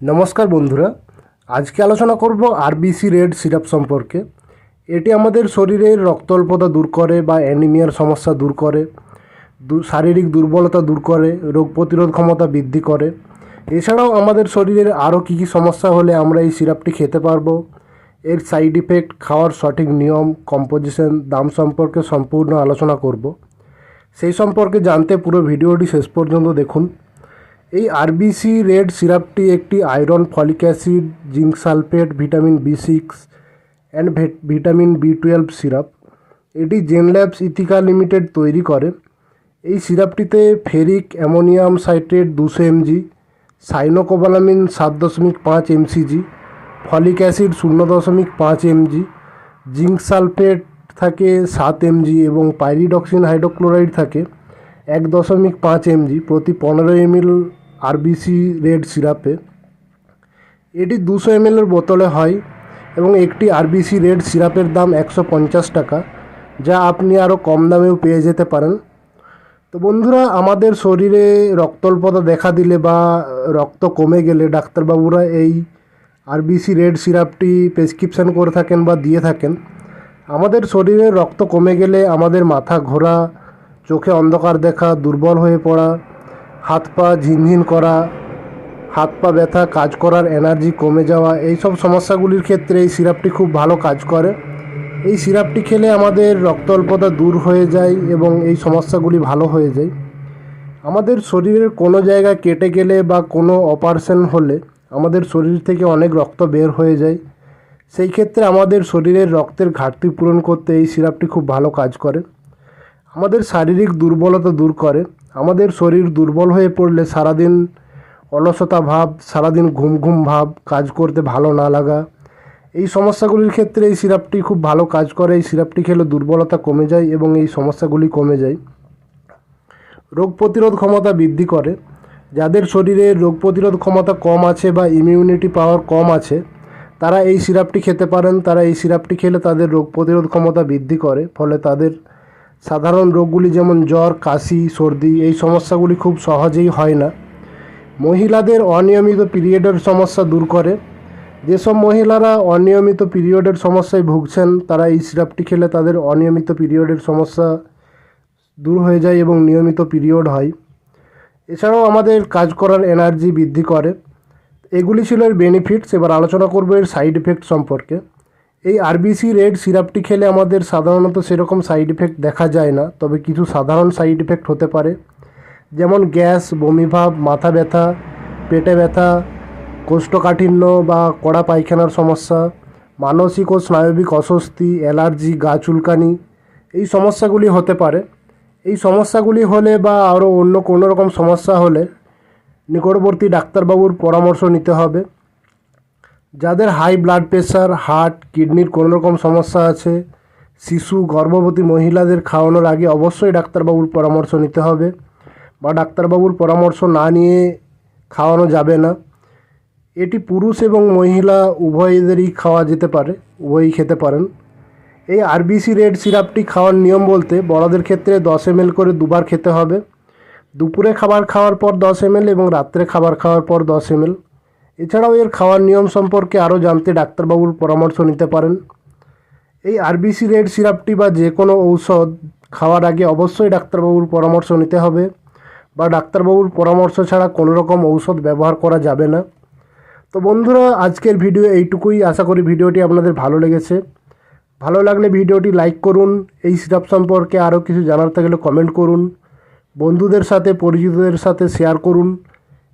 নমস্কার বন্ধুরা, আজকে আলোচনা করব আরবিসি রেড সিরাপ সম্পর্কে। এটি আমাদের শরীরের রক্তল্পতা দূর করে বা অ্যানিমিয়ার সমস্যা দূর করে শারীরিক দুর্বলতা দূর করে, রোগ প্রতিরোধ ক্ষমতা বৃদ্ধি করে। এছাড়াও আমাদের শরীরের আরও কী কী সমস্যা হলে আমরা এই সিরাপটি খেতে পারব, এর সাইড ইফেক্ট খাওয়ার সঠিক নিয়ম কম্পোজিশন দাম সম্পর্কে সম্পূর্ণ আলোচনা করব। সেই সম্পর্কে জানতে পুরো ভিডিওটি শেষ পর্যন্ত দেখুন। এই আরবিসি রেড সিরাপটি একটি iron folic acid zinc sulphate vitamin B six and vitamin B twelve syrup এটি জেনল্যাবস ইথিকা লিমিটেড তৈরি করে। এই সিরাপটিতে ফেরিক অ্যামোনিয়াম সাইট্রেট দুশো এমজি সাইনোকোবালামিন সাত দশমিক পাঁচ এমসিজি ফলিক অ্যাসিড শূন্য দশমিক পাঁচ এমজি জিঙ্ক সালফেট থাকে সাত এমজি এবং পাইরিডক্সিন হাইড্রোক্লোরাইড থাকে এক দশমিক পাঁচ এমজি প্রতি পনেরো এমএল আরবিসি রেড সিরাপে এটি দুশো এমএলের বোতলে হয় এবং একটি আরবিসি রেড সিরাপের দাম একশো পঞ্চাশ টাকা, যা আপনি আরও কম দামেও পেয়ে যেতে পারেন। তো বন্ধুরা, আমাদের শরীরে রক্তল্পতা দেখা দিলে বা রক্ত কমে গেলে ডাক্তারবাবুরা এই আরবিসি রেড সিরাপটি প্রেসক্রিপশান করে থাকেন বা দিয়ে থাকেন। আমাদের শরীরে রক্ত কমে গেলে আমাদের মাথা ঘোরা, চোখে অন্ধকার দেখা, দুর্বল হয়ে পড়া হাত পা ঝিনঝিন করা, হাত পা ব্যথা, কাজ করার এনার্জি কমে যাওয়া এই সব সমস্যাগুলির ক্ষেত্রে এই সিরাপটি খুব ভালো কাজ করে। এই সিরাপটি খেলে আমাদের রক্ত অল্পতা দূর হয়ে যায় এবং এই সমস্যাগুলি ভালো হয়ে যায়। আমাদের শরীরের কোনো জায়গায় কেটে গেলে বা কোনো অপারেশন হলে আমাদের শরীর থেকে অনেক রক্ত বের হয়ে যায়। সেই ক্ষেত্রে আমাদের শরীরের রক্তের ঘাটতি পূরণ করতে এই সিরাপটি খুব ভালো কাজ করে। আমাদের শারীরিক দুর্বলতা দূর করে। আমাদের শরীর দুর্বল হয়ে পড়লে সারাদিন অলসতা ভাব, সারাদিন ঘুম ঘুম ভাব, কাজ করতে ভালো না লাগা। এই সমস্যাগুলির ক্ষেত্রে এই সিরাপটি খুব ভালো কাজ করে। এই সিরাপটি খেলে দুর্বলতা কমে যায় এবং এই সমস্যাগুলি কমে যায়। রোগ প্রতিরোধ ক্ষমতা বৃদ্ধি করে। যাদের শরীরে রোগ প্রতিরোধ ক্ষমতা কম আছে বা ইমিউনিটি পাওয়ার কম আছে, তারা এই সিরাপটি খেতে পারেন। তারা এই সিরাপটি খেলে তাদের রোগ প্রতিরোধ ক্ষমতা বৃদ্ধি করে, ফলে তাদের সাধারণ রোগগুলি যেমন জ্বর, কাশি, সর্দি, এই সমস্যাগুলি খুব সহজেই হয় না। মহিলাদের অনিয়মিত পিরিয়ডের সমস্যা দূর করে। যেসব মহিলারা অনিয়মিত পিরিয়ডের সমস্যায় ভুগছেন, তারা এই সিরাপটি খেলে তাদের অনিয়মিত পিরিয়ডের সমস্যা দূর হয়ে যায় এবং নিয়মিত পিরিয়ড হয়। এছাড়াও আমাদের কাজ করার এনার্জি বৃদ্ধি করে। এগুলি ছিল এর বেনিফিটস এবার আলোচনা করব এর সাইড এফেক্ট সম্পর্কে। এই আরবিসি রেড সিরাপটি খেলে আমাদের সাধারণত সেরকম সাইড ইফেক্ট দেখা যায় না, তবে কিছু সাধারণ সাইড ইফেক্ট হতে পারে। যেমন গ্যাস বমিভাব মাথা ব্যথা, পেটে ব্যথা, কোষ্ঠকাঠিন্য বা কড়া পায়খানার সমস্যা, মানসিক ও স্নায়বিক অস্বস্তি, অ্যালার্জি, গা চুলকানি, এই সমস্যাগুলি হতে পারে। এই সমস্যাগুলি হলে বা আরও অন্য কোনো রকম সমস্যা হলে নিকটবর্তী ডাক্তারবাবুর পরামর্শ নিতে হবে। যাদের হাই ব্লাড প্রেশার হার্ট কিডনির কোনো রকম সমস্যা আছে, শিশু, গর্ভবতী মহিলাদের খাওয়ানোর আগে অবশ্যই ডাক্তারবাবুর পরামর্শ নিতে হবে বা ডাক্তারবাবুর পরামর্শ না নিয়ে খাওয়ানো যাবে না। এটি পুরুষ এবং মহিলা উভয়দেরই খাওয়া যেতে পারে, উভয়ই খেতে পারেন। এই আরবিসি রেড সিরাপটি খাওয়ার নিয়ম বলতে বড়দের ক্ষেত্রে দশ এম করে দুবার খেতে হবে। দুপুরে খাবার খাওয়ার পর দশ এম এবং রাত্রে খাবার খাওয়ার পর দশ এম এছাড়াও এর খাওয়ার নিয়ম সম্পর্কে আরও জানতে ডাক্তারবাবুর পরামর্শ নিতে পারেন। এই আরবিসি রেড সিরাপটি বা যে কোনো ঔষধ খাওয়ার আগে অবশ্যই ডাক্তারবাবুর পরামর্শ নিতে হবে বা ডাক্তারবাবুর পরামর্শ ছাড়া কোনো রকম ঔষধ ব্যবহার করা যাবে না। তো বন্ধুরা, আজকের ভিডিও এইটুকুই। আশা করি ভিডিওটি আপনাদের ভালো লেগেছে। ভালো লাগলে ভিডিওটি লাইক করুন, এই সিরাপ সম্পর্কে আরও কিছু জানার থাকলে কমেন্ট করুন, বন্ধুদের সাথে, পরিচিতদের সাথে শেয়ার করুন।